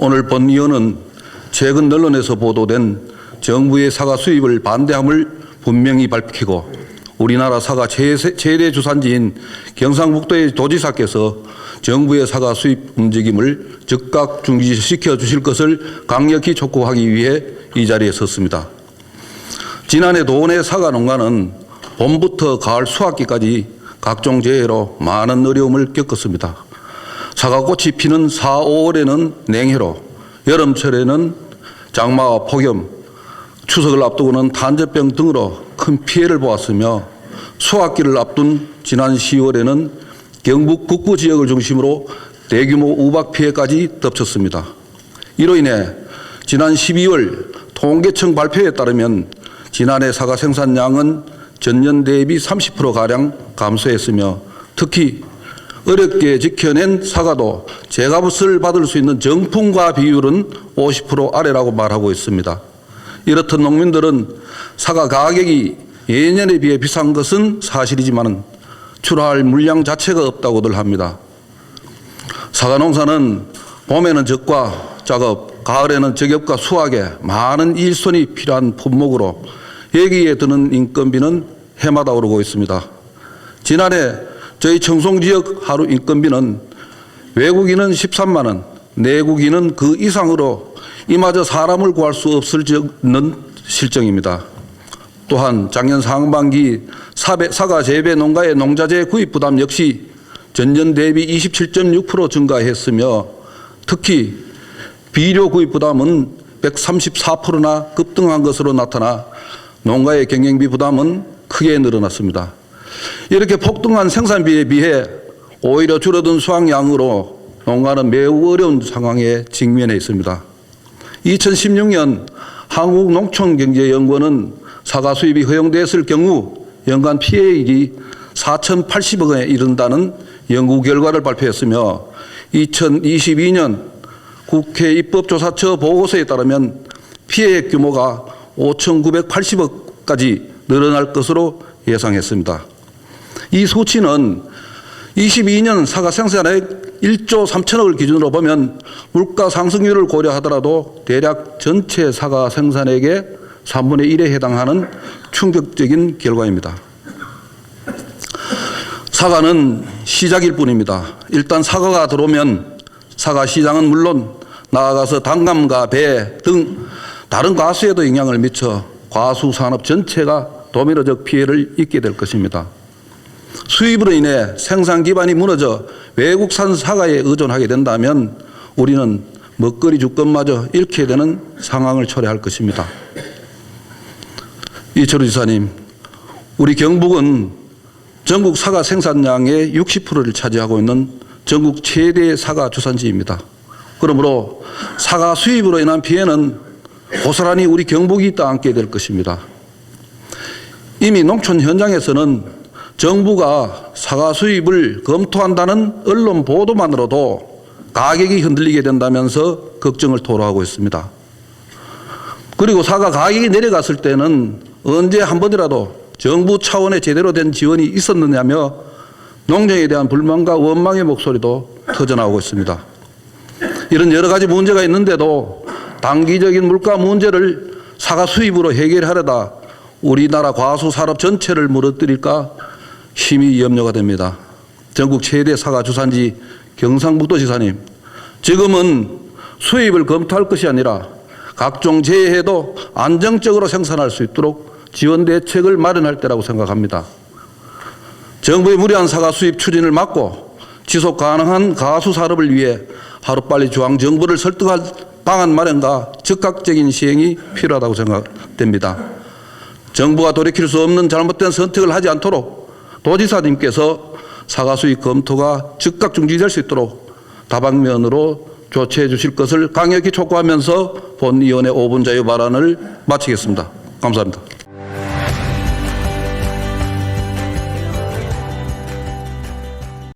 오늘 본 의원은 최근 언론에서 보도된 정부의 사과 수입을 반대함을 분명히 밝히고 우리나라 사과 최대 주산지인 경상북도의 도지사께서 정부의 사과 수입 움직임을 즉각 중지시켜 주실 것을 강력히 촉구하기 위해 이 자리에 섰습니다. 지난해 도원의 사과 농가는 봄부터 가을 수확기까지 각종 재해로 많은 어려움을 겪었습니다. 사과꽃이 피는 4, 5월에는 냉해로 여름철에는 장마와 폭염, 추석을 앞두고는 탄저병 등으로 큰 피해를 보았으며 수확기를 앞둔 지난 10월에는 경북 북부 지역을 중심으로 대규모 우박 피해까지 덮쳤습니다. 이로 인해 지난 12월 통계청 발표에 따르면 지난해 사과 생산량은 전년 대비 30%가량 감소했으며 특히 어렵게 지켜낸 사과도 제값을 받을 수 있는 정품과 비율은 50% 아래라고 말하고 있습니다. 이렇듯 농민들은 사과 가격이 예년에 비해 비싼 것은 사실이지만 출하할 물량 자체가 없다고들 합니다. 사과 농사는 봄에는 적과 작업, 가을에는 적엽과 수확에 많은 일손이 필요한 품목으로 여기에 드는 인건비는 해마다 오르고 있습니다. 지난해 저희 청송 지역 하루 인건비는 외국인은 13만 원, 내국인은 그 이상으로 이마저 사람을 구할 수 없을 정는 실정입니다. 또한 작년 상반기 사과 재배 농가의 농자재 구입 부담 역시 전년 대비 27.6% 증가했으며 특히 비료 구입 부담은 134%나 급등한 것으로 나타나 농가의 경영비 부담은 크게 늘어났습니다. 이렇게 폭등한 생산비에 비해 오히려 줄어든 수확량으로 농가는 매우 어려운 상황에 직면해 있습니다. 2016년 한국농촌경제연구원은 사과 수입이 허용됐을 경우 연간 피해액이 4,080억 원에 이른다는 연구 결과를 발표했으며 2022년 국회 입법조사처 보고서에 따르면 피해액 규모가 5,980억까지 늘어날 것으로 예상했습니다. 이 수치는 22년 사과 생산액 1조 3천억을 기준으로 보면 물가 상승률을 고려하더라도 대략 전체 사과 생산액의 3분의 1에 해당하는 충격적인 결과입니다. 사과는 시작일 뿐입니다. 일단 사과가 들어오면 사과 시장은 물론 나아가서 단감과 배 등 다른 과수에도 영향을 미쳐 과수 산업 전체가 도미노적 피해를 입게 될 것입니다. 수입으로 인해 생산 기반이 무너져 외국산 사과에 의존하게 된다면 우리는 먹거리 주권마저 잃게 되는 상황을 초래할 것입니다. 이철우 지사님, 우리 경북은 전국 사과 생산량의 60%를 차지하고 있는 전국 최대 사과 주산지입니다. 그러므로 사과 수입으로 인한 피해는 고스란히 우리 경북이 떠안게 될 것입니다. 이미 농촌 현장에서는 정부가 사과 수입을 검토한다는 언론 보도만으로도 가격이 흔들리게 된다면서 걱정을 토로하고 있습니다. 그리고 사과 가격이 내려갔을 때는 언제 한 번이라도 정부 차원의 제대로 된 지원이 있었느냐며 농정에 대한 불만과 원망의 목소리도 터져나오고 있습니다. 이런 여러 가지 문제가 있는데도 단기적인 물가 문제를 사과 수입으로 해결하려다 우리나라 과수 산업 전체를 무너뜨릴까 심히 염려가 됩니다. 전국 최대 사과 주산지 경상북도 지사님, 지금은 수입을 검토할 것이 아니라 각종 재해도 안정적으로 생산할 수 있도록 지원 대책을 마련할 때라고 생각합니다. 정부의 무리한 사과 수입 추진을 막고 지속 가능한 가수 산업을 위해 하루빨리 중앙 정부를 설득할 방안 마련과 즉각적인 시행이 필요하다고 생각됩니다. 정부가 돌이킬 수 없는 잘못된 선택을 하지 않도록 도지사님께서 사과 수입 검토가 즉각 중지될 수 있도록 다방면으로 조치해 주실 것을 강력히 촉구하면서 본위원회 5분 자유 발언을 마치겠습니다. 감사합니다.